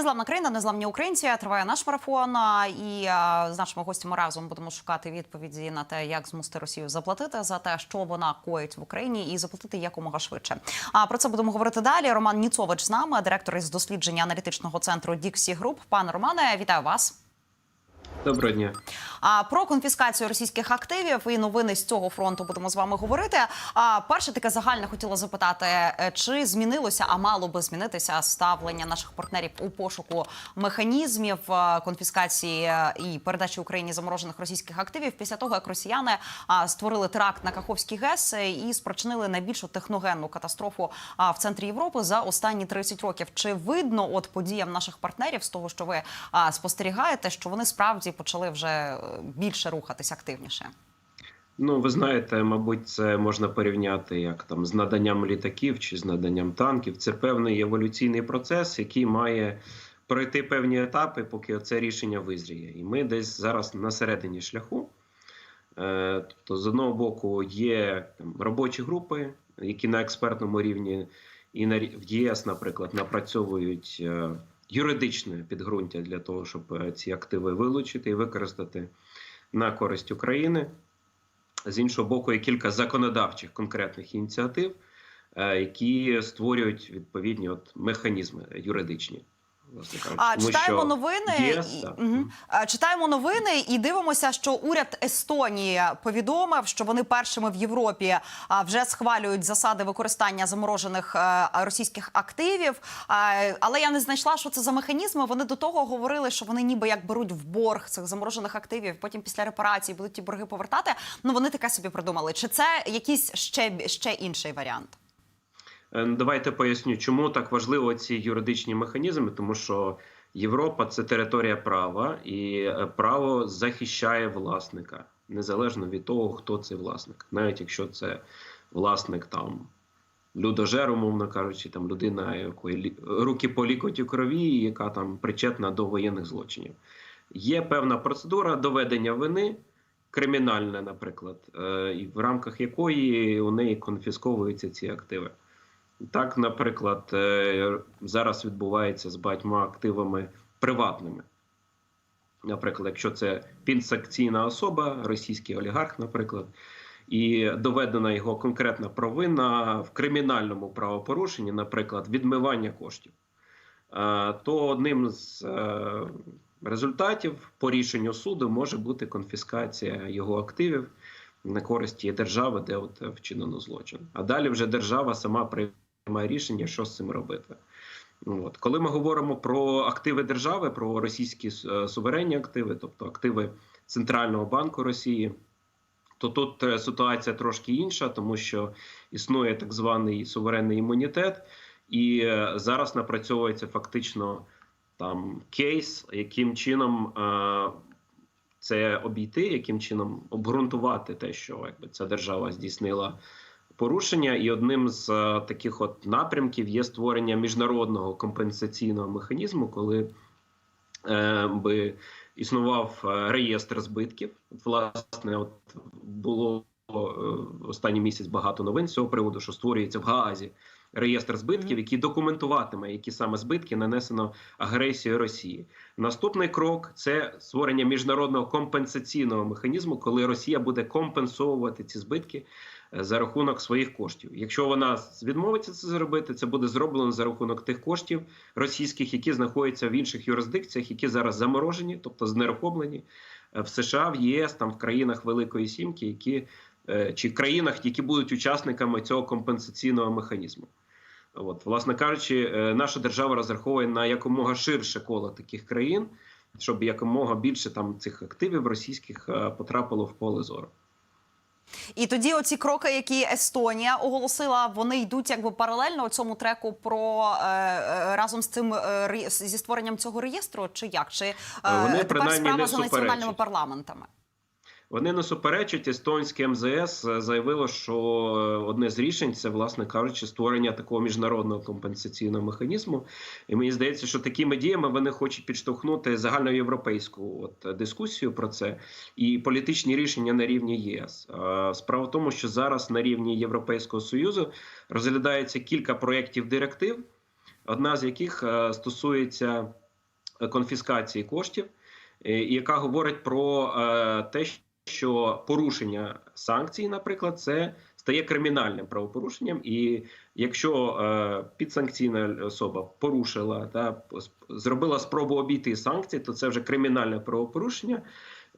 Незламна країна, незламні українці. Триває наш марафон. І з нашими гостями разом будемо шукати відповіді на те, як змусити Росію заплатити за те, що вона коїть в Україні, і заплатити якомога швидше. А про це будемо говорити далі. Роман Ніцович з нами, директор із дослідження аналітичного центру Діксі Груп. Пане Романе, вітаю вас. Доброго дня. А про конфіскацію російських активів і новини з цього фронту будемо з вами говорити. А перше таке загальне хотіла запитати, е, чи змінилося, а мало би змінитися ставлення наших партнерів у пошуку механізмів е, конфіскації е, і передачі Україні заморожених російських активів після того, як росіяни створили теракт на Каховський ГЕС і спричинили найбільшу техногенну катастрофу в центрі Європи за останні 30 років. Чи видно от подіям наших партнерів з того, що ви спостерігаєте, що вони справді почали вже е, більше рухатись активніше? Ну, ви знаєте, мабуть, це можна порівняти як там з наданням літаків чи з наданням танків. Це певний еволюційний процес, який має пройти певні етапи, поки це рішення визріє. І ми десь зараз на середині шляху. Е, Тобто, з одного боку, є там робочі групи, які на експертному рівні і на в ЄС, наприклад, напрацьовують е, юридичне підґрунтя для того, щоб е, ці активи вилучити і використати на користь України. З іншого боку, є кілька законодавчих конкретних ініціатив, е, які створюють відповідні от механізми юридичні. А Тому читаємо новини і, так. Читаємо новини і дивимося, що уряд Естонії повідомив, що вони першими в Європі вже схвалюють засади використання заморожених е, російських активів. Але я не знайшла, що це за механізми. Вони до того говорили, що вони ніби як беруть в борг цих заморожених активів. Потім після репарації будуть ті борги повертати. Ну вони таке собі придумали. Чи це якийсь ще, ще інший варіант? Е, Давайте поясню, чому так важливо ці юридичні механізми, тому що Європа це територія права, і е, право захищає власника незалежно від того, хто цей власник, навіть якщо це власник там. Людожер, умовно кажучи, там людина, якої руки по лікоть у крові, яка там причетна до воєнних злочинів. Є певна процедура доведення вини, кримінальна, наприклад, е, в рамках якої у неї конфісковуються ці активи. Так, наприклад, е, зараз відбувається з багатьма активами приватними. Наприклад, якщо це підсанкційна особа, російський олігарх, наприклад, і доведена його конкретна провина в кримінальному правопорушенні, наприклад, відмивання коштів, е, то одним з е, результатів по рішенню суду може бути конфіскація його активів на користь держави, де от вчинено злочин. А далі вже держава сама приймає рішення, що з цим робити. От. Коли ми говоримо про активи держави, про російські е, суверенні активи, тобто активи Центрального банку Росії, то тут е, ситуація трошки інша, тому що існує так званий суверенний імунітет, і е, зараз напрацьовується фактично там кейс, яким чином це обійти, яким чином обґрунтувати те, що якби ця держава здійснила порушення, і одним з е, таких от напрямків є створення міжнародного компенсаційного механізму, коли е, би існував е, реєстр збитків. Власне, от було е, останній місяць багато новин з цього приводу, що створюється в Гаазі реєстр збитків, який документуватиме, які саме збитки нанесено агресією Росії. Наступний крок це створення міжнародного компенсаційного механізму, коли Росія буде компенсовувати ці збитки за рахунок своїх коштів. Якщо вона відмовиться це зробити, це буде зроблено за рахунок тих коштів російських, які знаходяться в інших юрисдикціях, які зараз заморожені, тобто знерухомлені е, в США, в ЄС, там в країнах Великої Сімки, які е, чи країнах, які будуть учасниками цього компенсаційного механізму. От, власне кажучи, е, наша держава розраховує на якомога ширше коло таких країн, щоб якомога більше там цих активів російських потрапило в поле зору. І тоді оці кроки, які Естонія оголосила, вони йдуть якби паралельно цьому треку про е, е, разом з цим е, зі створенням цього реєстру, чи як? Чи е, Вони, тепер справа за національними парламентами? Вони не суперечать. Естонське МЗС е, заявило, що е, одне з рішень це, власне кажучи, створення такого міжнародного компенсаційного механізму. І мені здається, що такими діями вони хочуть підштовхнути загальноєвропейську от дискусію про це і політичні рішення на рівні ЄС. Е, Справа в тому, що зараз на рівні Європейського союзу розглядається кілька проєктів директив, одна з яких стосується конфіскації коштів, яка говорить про те, що порушення санкцій, наприклад, це стає кримінальним правопорушенням. І якщо е, підсанкційна особа порушила та зробила спробу обійти санкції, то це вже кримінальне правопорушення.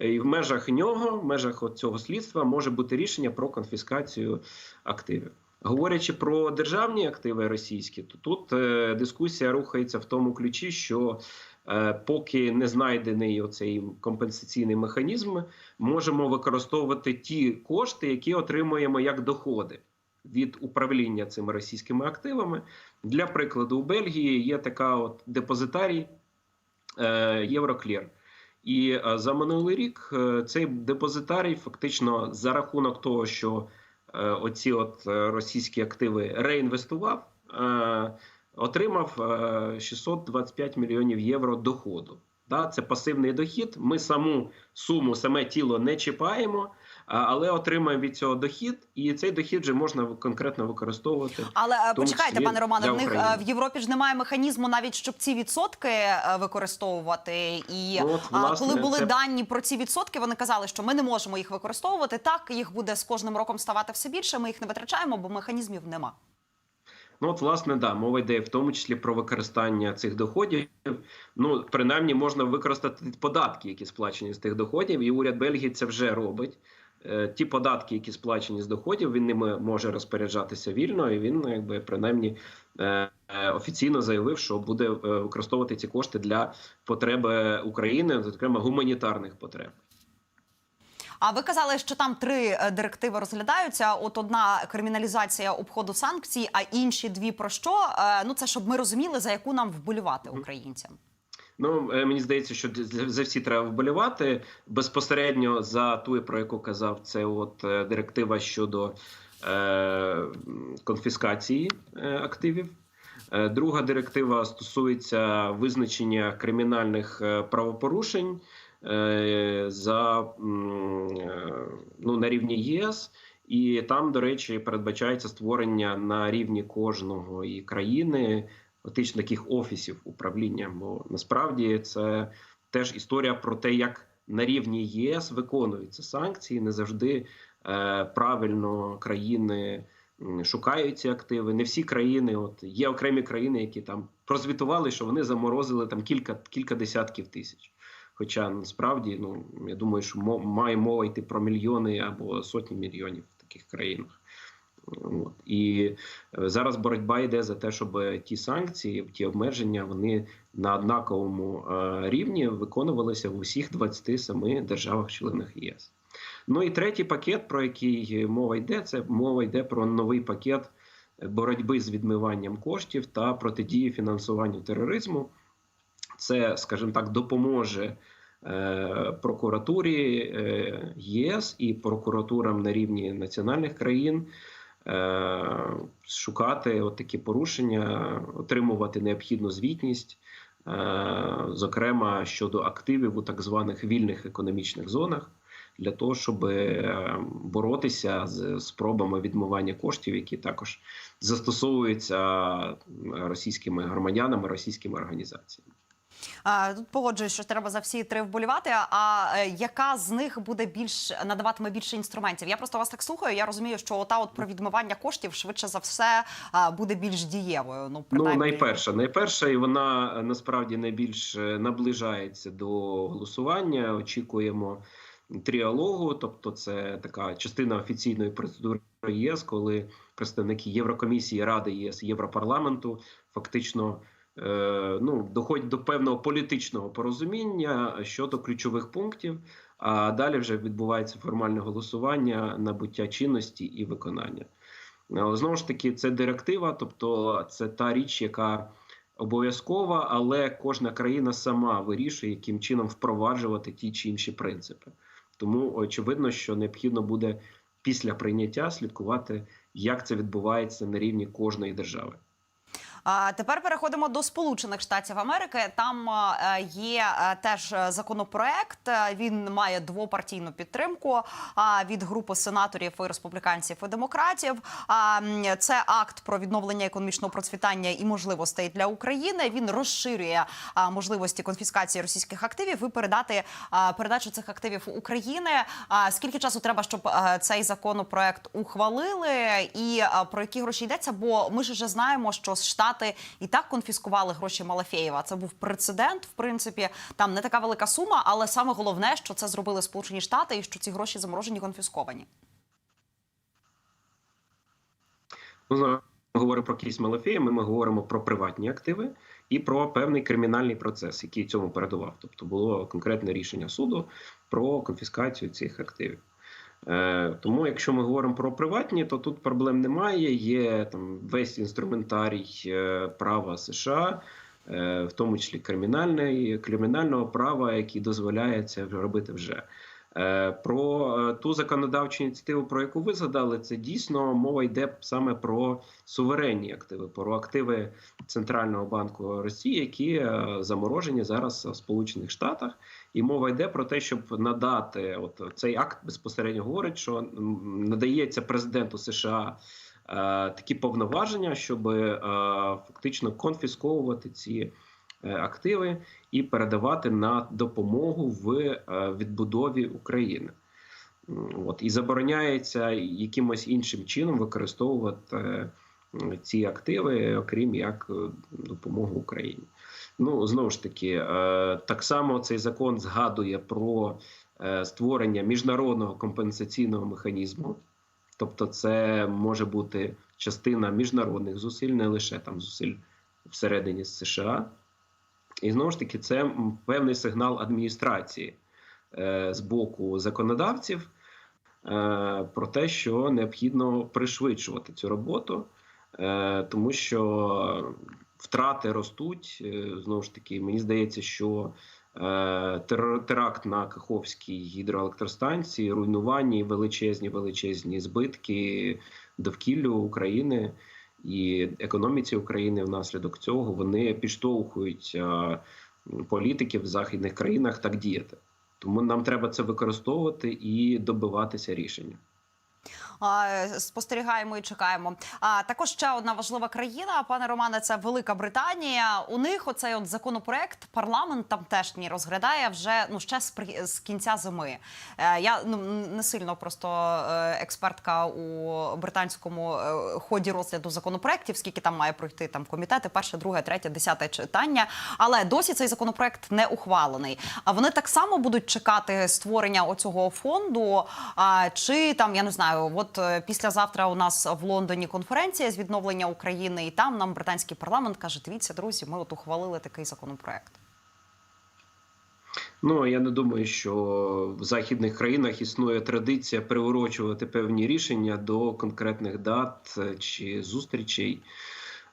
І в межах нього, в межах цього слідства, може бути рішення про конфіскацію активів. Говорячи про державні активи російські, то тут е, дискусія рухається в тому ключі, що поки не знайдений оцей компенсаційний механізм, можемо використовувати ті кошти, які отримуємо як доходи від управління цими російськими активами. Для прикладу, у Бельгії є така от депозитарій е, Євроклір. І е, за минулий рік е, цей депозитарій фактично за рахунок того, що е, оці от е, російські активи реінвестував, е, отримав е, 625 мільйонів євро доходу. Це пасивний дохід. Ми саму суму, саме тіло не чіпаємо, але отримаємо від цього дохід, і цей дохід вже можна конкретно використовувати. Але е, почекайте, пане Романе, в них е, в Європі ж немає механізму навіть щоб ці відсотки е, використовувати. І Ну, от, власне, коли були це- дані про ці відсотки, вони казали, що ми не можемо їх використовувати. Так їх буде з кожним роком ставати все більше. Ми їх не витрачаємо, бо механізмів нема. Ну, от, власне, да, мова йде в тому числі про використання цих доходів. Ну, принаймні, можна використати податки, які сплачені з тих доходів, і уряд Бельгії це вже робить. Е, Ті податки, які сплачені з доходів, він ними може розпоряджатися вільно, і він, якби принаймні е, е, офіційно заявив, що буде використовувати ці кошти для потреби України, зокрема гуманітарних потреб. А ви казали, що там три е, директиви розглядаються. От одна криміналізація обходу санкцій, а інші дві про що? Е, Ну це щоб ми розуміли, за яку нам вболівати українцям. Ну е, мені здається, що за всі треба вболівати безпосередньо за ту, про яку казав, це от директива щодо е, конфіскації активів. Друга директива стосується визначення кримінальних правопорушень за е, ну на рівні ЄС. І там, до речі, передбачається створення на рівні кожного і країни фактично таких офісів управління. Бо насправді це теж історія про те, як на рівні ЄС виконуються санкції, не завжди е, правильно країни шукають ці активи. Не всі країни, от є окремі країни, які там прозвітували, що вони заморозили там кілька кілька десятків тисяч. Хоча насправді, ну я думаю, що має мова йти про мільйони або сотні мільйонів в таких країнах. От. І е, зараз боротьба йде за те, щоб ті санкції, ті обмеження, вони на однаковому е, рівні виконувалися в усіх 27 державах-членах ЄС. Ну і третій пакет, про який мова йде, це мова йде про новий пакет боротьби з відмиванням коштів та протидії фінансуванню тероризму. Це, скажімо так, допоможе е, прокуратурі е, ЄС і прокуратурам на рівні національних країн е, шукати от такі порушення, отримувати необхідну звітність, зокрема щодо активів у так званих вільних економічних зонах, для того, щоб боротися з спробами відмивання коштів, які також застосовуються російськими громадянами, російськими організаціями. Тут погоджуюсь, що треба за всі три вболівати. А е, яка з них буде більш надаватиме більше інструментів? Я просто вас так слухаю. Я розумію, що ота от про відмивання коштів швидше за все буде більш дієвою. Ну, Ну, найперша, найперша, і вона е, насправді найбільш е, наближається до голосування. Очікуємо тріалогу, тобто це така частина офіційної процедури ЄС, коли представники Єврокомісії, Ради ЄС, Європарламенту фактично ну, доходять до певного політичного порозуміння щодо ключових пунктів. А далі вже відбувається формальне голосування, набуття чинності і виконання. Знову ж таки, це директива, тобто це та річ, яка обов'язкова, але кожна країна сама вирішує, яким чином впроваджувати ті чи інші принципи. Тому очевидно, що необхідно буде після прийняття слідкувати, як це відбувається на рівні кожної держави. Тепер переходимо до Сполучених Штатів Америки. Там е, є е, теж е, законопроект. Він має двопартійну підтримку від групи сенаторів і республіканців і демократів. Це акт про відновлення економічного процвітання і можливостей для України. Він розширює можливості конфіскації російських активів і передати передачу цих активів України. Скільки часу треба, щоб цей законопроект ухвалили, і про які гроші йдеться? Бо ми ж вже знаємо, що Штати і так конфіскували гроші Малафєєва. Це був прецедент. В принципі, там не така велика сума, але саме головне, що це зробили Сполучені Штати, і що ці гроші заморожені конфісковані. Ну, ми говоримо про кейс Малафея, ми, ми говоримо про приватні активи і про певний кримінальний процес, який цьому передував. Тобто було конкретне рішення суду про конфіскацію цих активів. Е, тому, якщо ми говоримо про приватні, то тут проблем немає. Є там весь інструментарій е, права США, е, в тому числі кримінального права, який дозволяє це робити вже. Е, Про е, ту законодавчу ініціативу, про яку ви згадали, це дійсно мова йде саме про суверенні активи, про активи Центрального банку Росії, які е, заморожені зараз в Сполучених Штатах. І мова йде про те, щоб надати от цей акт безпосередньо говорить, що надається президенту США. Такі повноваження, щоб фактично конфісковувати ці активи і передавати на допомогу в е, відбудові України. От і забороняється якимось іншим чином використовувати е, ці активи, окрім як е, допомогу Україні. Ну знову ж таки, е, так само цей закон згадує про е, створення міжнародного компенсаційного механізму. Тобто, це може бути частина міжнародних зусиль, не лише там зусиль всередині США. І знову ж таки, це певний сигнал адміністрації е, з боку законодавців е, про те, що необхідно пришвидшувати цю роботу, е, тому що втрати ростуть. Знову ж таки, мені здається, що е, теракт на Каховській гідроелектростанції, руйнування величезні величезні збитки довкіллю України і економіці України внаслідок цього вони підштовхують е, політиків в західних країнах так діяти. Тому нам треба це використовувати і добиватися рішення. А, Спостерігаємо і чекаємо. А також ще одна важлива країна, пане Романе, це Велика Британія. У них оцей от законопроект парламент там теж ні розглядає вже ну ще з, кінця зими. Е, я ну не сильно просто е, експертка у британському е, ході розгляду законопроектів, скільки там має пройти там комітети, перше, друге, третє, десяте читання. Але досі цей законопроект не ухвалений. А вони так само будуть чекати створення оцього фонду. А, чи там я не знаю, от е, післязавтра у нас в Лондоні конференція з відновлення України, і там нам британський парламент каже: дивіться, друзі, ми от ухвалили такий законопроект. Ну я не думаю, що в західних країнах існує традиція приурочувати певні рішення до конкретних дат е, чи зустрічей.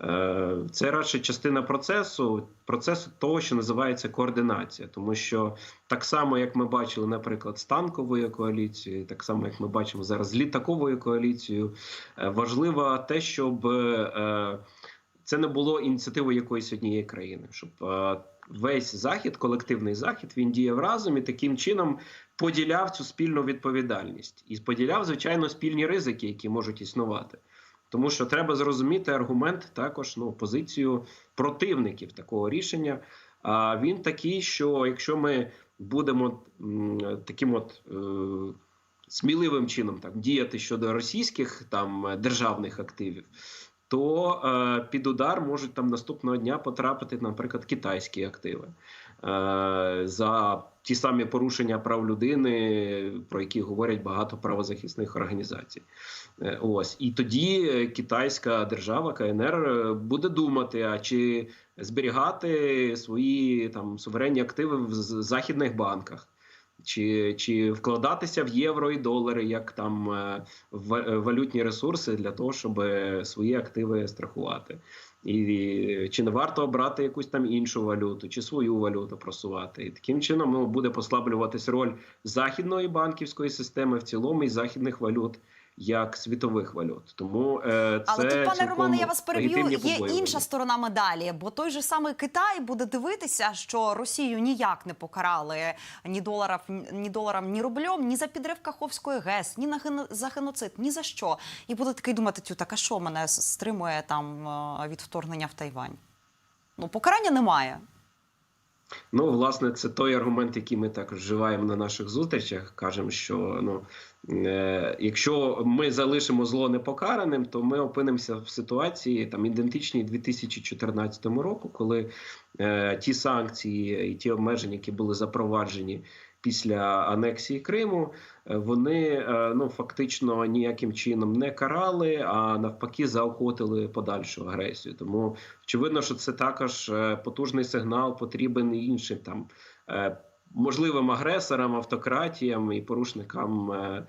Е, Це радше частина процесу, процесу того, що називається координація, тому що так само, як ми бачили, наприклад, з танковою коаліцією, так само як ми бачимо зараз з літаковою коаліцією, е, важливо те, щоб е, це не було ініціативою якоїсь однієї країни, щоб весь захід, колективний захід, він діяв разом і таким чином поділяв цю спільну відповідальність і поділяв, звичайно, спільні ризики, які можуть існувати. Тому що треба зрозуміти аргумент також ну, позицію противників такого рішення. А він такий, що якщо ми будемо таким от е, сміливим чином так діяти щодо російських там державних активів, то е, під удар можуть там наступного дня потрапити, наприклад, китайські активи за ті самі порушення прав людини, про які говорять багато правозахисних організацій. Е, Ось і тоді е, китайська держава КНР е, буде думати, а чи зберігати свої там суверенні активи в західних банках. Чи, чи вкладатися в євро і долари як там е, е, валютні ресурси для того, щоб е, свої активи страхувати, і чи не варто обрати якусь там іншу валюту, чи свою валюту просувати, і таким чином ну, буде послаблюватись роль західної банківської системи в цілому і західних валют як світових валют. Тому е, це Але тут, пане Романе, я вас переб'ю. Є побоювання. інша сторона медалі, бо той же самий Китай буде дивитися, що Росію ніяк не покарали ні доларів, ні доларом, ні рублем, ні за підрив Каховської ГЕС, ні на ген- за геноцид, ні за що. І буде такий думати, тю, так а що мене стримує там е, від вторгнення в Тайвань? Ну, покарання немає. Ну, власне, це той аргумент, який ми також вживаємо на наших зустрічах. Кажемо, що ну якщо ми залишимо зло непокараним, то ми опинимося в ситуації там ідентичній 2014 року, коли е, ті санкції і ті обмеження, які були запроваджені після анексії Криму, е, вони е, ну фактично ніяким чином не карали, а навпаки, заохотили подальшу агресію. Тому очевидно, що це також е, потужний сигнал потрібен іншим там. е, Можливим агресорам, автократіям і порушникам е,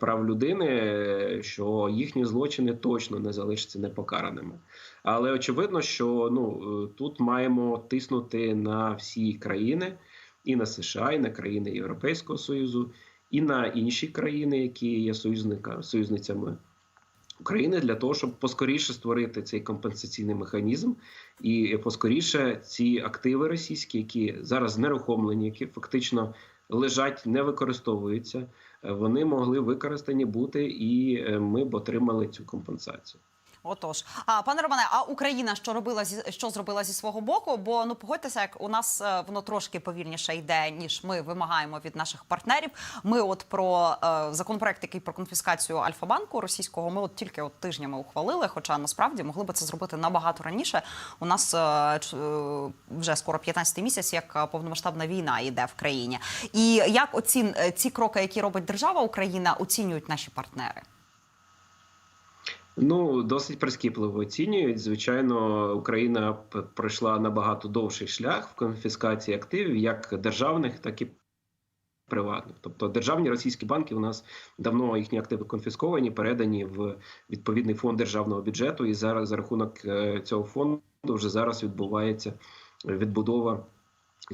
прав людини, що їхні злочини точно не залишаться непокараними. Але очевидно, що ну е, тут маємо тиснути на всі країни, і на США, і на країни Європейського Союзу, і на інші країни, які є союзника, союзницями України, для того, щоб поскоріше створити цей компенсаційний механізм, і поскоріше ці активи російські, які зараз нерухомлені, які фактично лежать, не використовуються, е, вони могли використані бути, і е, ми б отримали цю компенсацію. Отож, а пане Романе, а Україна що робила зі що зробила зі свого боку? Бо ну погодьтеся, як у нас е, воно трошки повільніше йде, ніж ми вимагаємо від наших партнерів. Ми, от про е, законопроект, який про конфіскацію Альфа-банку російського, ми от тільки от тижнями ухвалили. Хоча насправді могли би це зробити набагато раніше. У нас е, е, вже скоро 15-й місяць, як повномасштабна війна йде в країні. І як оці е, ці кроки, які робить держава Україна, оцінюють наші партнери? Ну, досить прискіпливо оцінюють. Звичайно, Україна пройшла набагато довший шлях в конфіскації активів, як державних, так і приватних. Тобто державні російські банки у нас давно їхні активи конфісковані, передані в відповідний фонд державного бюджету. І зараз за рахунок е, цього фонду вже зараз відбувається відбудова.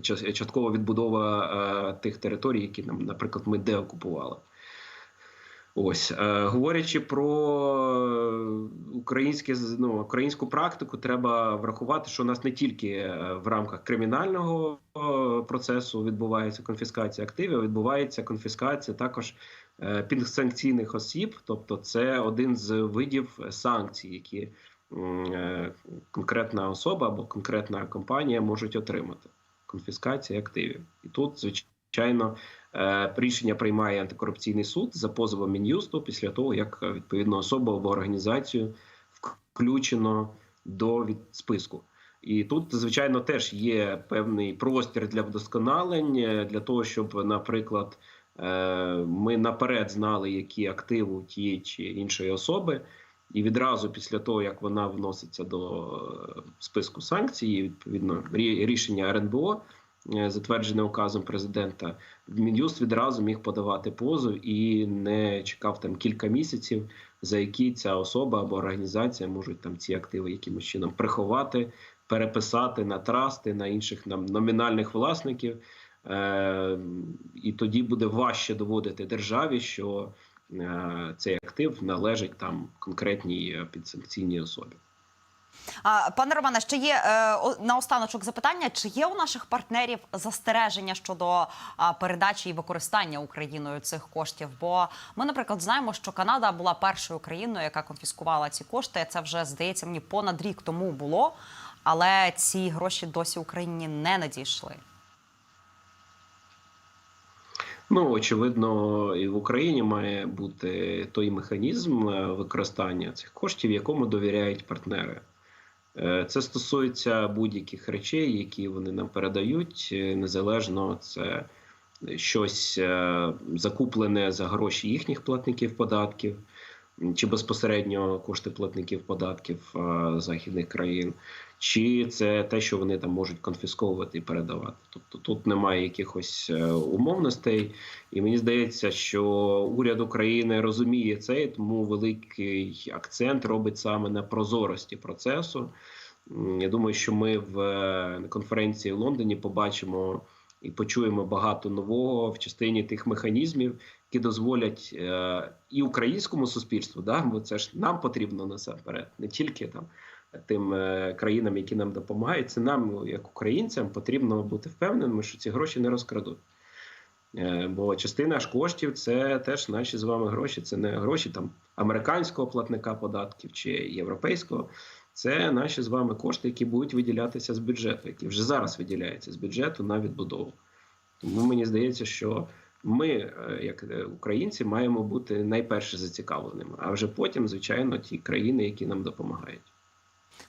ча- Часткова відбудова е, тих територій, які нам, наприклад, ми деокупували. Ось е, говорячи про українське з- ну, українську практику, треба врахувати, що у нас не тільки е, в рамках кримінального е, процесу відбувається конфіскація активів, відбувається конфіскація також е, підсанкційних осіб, тобто це один з видів санкцій, які е, конкретна особа або конкретна компанія можуть отримати. Конфіскація активів, і тут звичайно. Е, Рішення приймає антикорупційний суд за позовом мін'юсту після того, як е, відповідну особу або організацію включено до від списку. І тут, звичайно, теж є певний простір для вдосконалень е, для того, щоб, наприклад, е, ми наперед знали, які активи тієї чи іншої особи, і відразу після того, як вона вноситься до е, списку санкцій, відповідно рі- рішення РНБО. Е, Затверджене указом президента, Мін'юст відразу міг подавати позов і не чекав там кілька місяців, за які ця особа або організація можуть там ці активи якимось чином приховати, переписати на трасти, на інших нам номінальних власників. Е, і тоді буде важче доводити державі, що е, цей актив належить там конкретній е, підсанкційній особі. Пане Романе, ще є е, о- наостаночок запитання: чи є у наших партнерів застереження щодо передачі і використання Україною цих коштів? Бо ми, наприклад, знаємо, що Канада була першою країною, яка конфіскувала ці кошти. Це вже здається мені понад рік тому було, але ці гроші досі Україні не надійшли. Ну, очевидно, і в Україні має бути той механізм е, використання цих коштів, якому довіряють партнери. Е, Це стосується будь-яких речей, які вони нам передають, е, незалежно це щось е, закуплене за гроші їхніх платників податків, чи безпосередньо кошти платників податків е, західних країн, чи це те, що вони там можуть конфісковувати і передавати. Тобто тут немає якихось е, умовностей, і мені здається, що уряд України розуміє це, і тому великий акцент робить саме на прозорості процесу. Я думаю, що ми в е, конференції в Лондоні побачимо і почуємо багато нового в частині тих механізмів, які дозволять е, і українському суспільству, да, бо це ж нам потрібно насамперед, не тільки там тим е, країнам, які нам допомагають. Це нам, як українцям, потрібно бути впевненими, що ці гроші не розкрадуть. Е, Бо частина ж коштів це теж наші з вами гроші. Це не гроші там американського платника податків чи європейського. Це наші з вами кошти, які будуть виділятися з бюджету, які вже зараз виділяються з бюджету на відбудову. Тому мені здається, що ми, е, як е, українці, маємо бути найперше зацікавленими, а вже потім, звичайно, ті країни, які нам допомагають.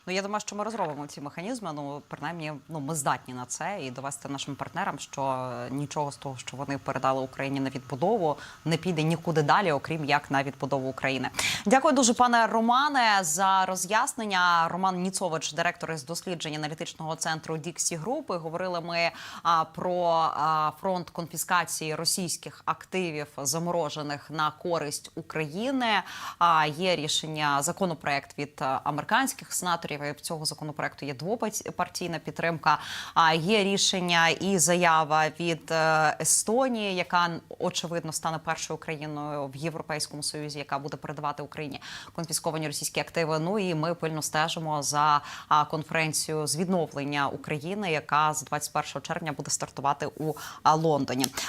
Ну я думаю, що ми розробимо ці механізми. Ну принаймні, ну ми здатні на це і довести нашим партнерам, що е, нічого з того, що вони передали Україні на відбудову, не піде нікуди далі, окрім як на відбудову України. Дякую дуже, пане Романе, за роз'яснення. Роман Ніцович, директор із досліджень аналітичного центру Діксі Групи. Говорили ми а, про а, фронт конфіскації російських активів, заморожених на користь України. А є рішення законопроект від е, американських сенаторів. В цього законопроекту є двопартійна підтримка. А є рішення і заява від е, Естонії, яка очевидно стане першою країною в Європейському Союзі, яка буде передавати Україні конфісковані російські активи. Ну і ми пильно стежимо за конференцію з відновлення України, яка з 21 червня буде стартувати у Лондоні.